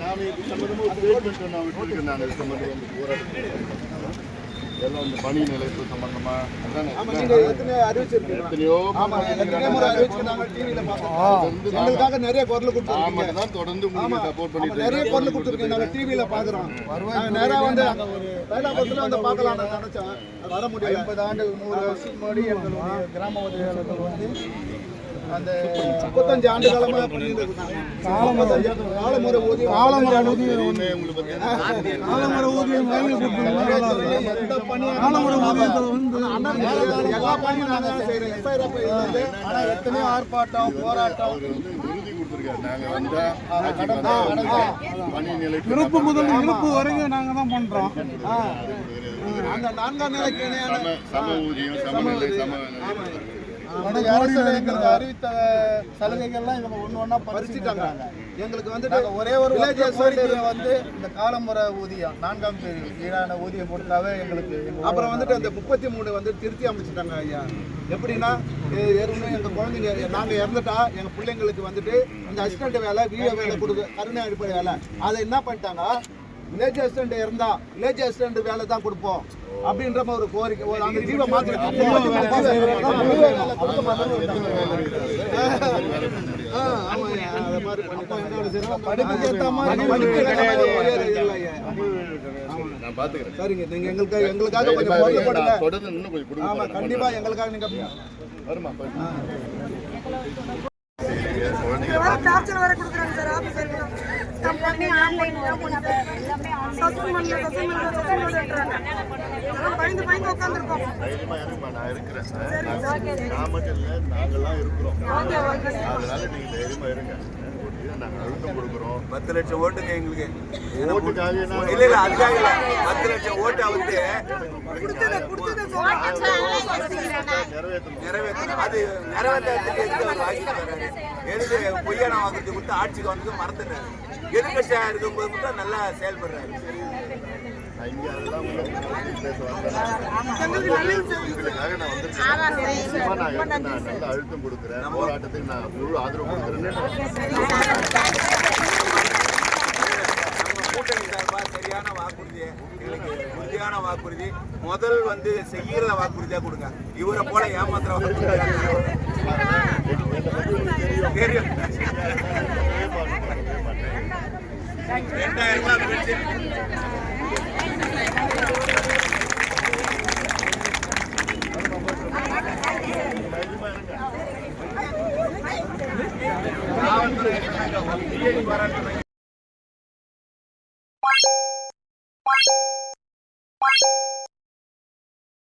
நான் இது சம்பந்தமா ஒரு ஸ்டேட்மெண்ட் நான் விட்டுருக்கேன் நான் இது சம்பந்தமா வந்து போராட்டம் எல்லாம் இந்த பணி நிலைப்பு சம்பந்தமா அதானே ஆமா, நீங்க ஏற்கனவே அறிவிச்சிருக்கீங்களா? எத்தனையோ ஆமா, எத்தனையோ முறை அறிவிச்சு நாங்க TV ல பார்த்தோம். எங்களுக்காக நிறைய குரல் தான் தொடர்ந்து நிறைய குரல் கொடுத்திருக்கீங்க. நாங்க TV ல பார்க்கிறோம். நாங்க நேரா வந்து வேலாபுரத்துல வந்து பார்க்கலாம்னு நினைச்சோம். வர முடியல. ஐம்பது ஆண்டு நூறு வருஷத்துக்கு முன்னாடி எங்களுடைய கிராம உதவியாளர்கள் வந்து அந்த முப்பத்தஞ்சு ஆண்டு காலமா பண்ணிட்டு இருக்காங்க. முப்பத்தஞ்சு காலமுறை ஊதியம் காலமுறை ஊதியம் எந்த பணியும் காலமுறை வந்து எல்லா பணியும் நாங்க தான் செய்றோம். SIRF இருந்து ஆனா எத்தனையோ ஆர்ப்பாட்டம் போராட்டம். பணி இருப்பு முதல் இருப்பு வரைக்கும் நாங்க தான் பண்றோம். அந்த நான்காம் நிலைக்கு இணையான சம ஊதியம் சமநிலை சம அறிவித்த சலுகைகள்லாம் இவங்க ஒண்ணு ஒண்ணா பறிச்சுட்டாங்க. எங்களுக்கு வந்துட்டு நாங்க ஒரே ஒரு கோரிக்கையை வந்து இந்த காலமுறை ஊதியம் நான்காம் தேதி ஈடான ஊதியம் கொடுத்தாவே எங்களுக்கு எங்க அப்புறம் வந்துட்டு அந்த முப்பத்தி மூணு வந்து திருத்தி அமைச்சிட்டாங்க ஐயா. எப்படின்னா ஏற்கனவே எங்கள் குழந்தைங்க நாங்கள் இறந்துட்டா எங்கள் பிள்ளைங்களுக்கு வந்துட்டு அந்த அசிஸ்டன்ட் வேலை வீடியோ வேலை கொடுக்க கருணை அடிப்படை வேலை. அதை என்ன பண்ணிட்டாங்க வில்லேஜ் அசிஸ்டன்ட் இருந்தா வில்லேஜ் அசிஸ்டன்ட் வேலை தான் கொடுப்போம். அப்படின்ற மாதிரி ஒரு கோரிக்கை ஒரு அந்த ஜீவ மாத்திரை படிப்புக்கு ஏத்த மாதிரி நான் பாத்துக்கிறேன். சரிங்க நீங்க எங்களுக்கு எங்களுக்காக கொஞ்சம் கொடுங்க ஆமா கண்டிப்பா எங்களுக்காக நீங்க வருமா கம்பெனி ஆன்லைன் சஸ்பெண்ட் பண்ணல சஸ்பெண்ட் பண்ணல சஸ்பெண்ட் பண்ணிடுறாங்க அதெல்லாம் பயந்து பயந்து உட்காந்துருக்கோம் தைரியமா இருமா நான் இருக்கிறேன். நான் மட்டும் இல்லை நாங்கெல்லாம் இருக்கிறோம். அதனால நீங்க தைரியமா இருங்க. பத்து லட்சம் ஓட்டுங்க எங்களுக்கு. இல்ல இல்ல அதுக்காக இல்ல. பத்து லட்சம் ஓட்டு வந்து நிறைவேற்றணும். அது நிறைவேற்றத்துக்கு எதுக்கு அவர் வாங்கிட்டு வர்றாரு எதுக்கு பொய்யான வாக்குறுதி கொடுத்து ஆட்சிக்கு வந்து மறந்துடுறாரு? எதிர்கட்சியா இருக்கும்போது மட்டும் நல்லா செயல்படுறாரு. நான் அழுத்தம் கொடுக்குறேன் போராட்டத்துக்கு நான் முழு ஆதரவு கொடுக்குறேன்னு உறுதியான சரியான வாக்குறுதி எங்களுக்கு உறுதியான வாக்குறுதி. முதல் வந்து செய்யறத வாக்குறுதியா கொடுங்க. இவரை போல ஏமாத்துற தெரியும். ரெண்டாயிரம் ரூபாய் பென்ஷன் காவல்துறை பாராட்டுறேன்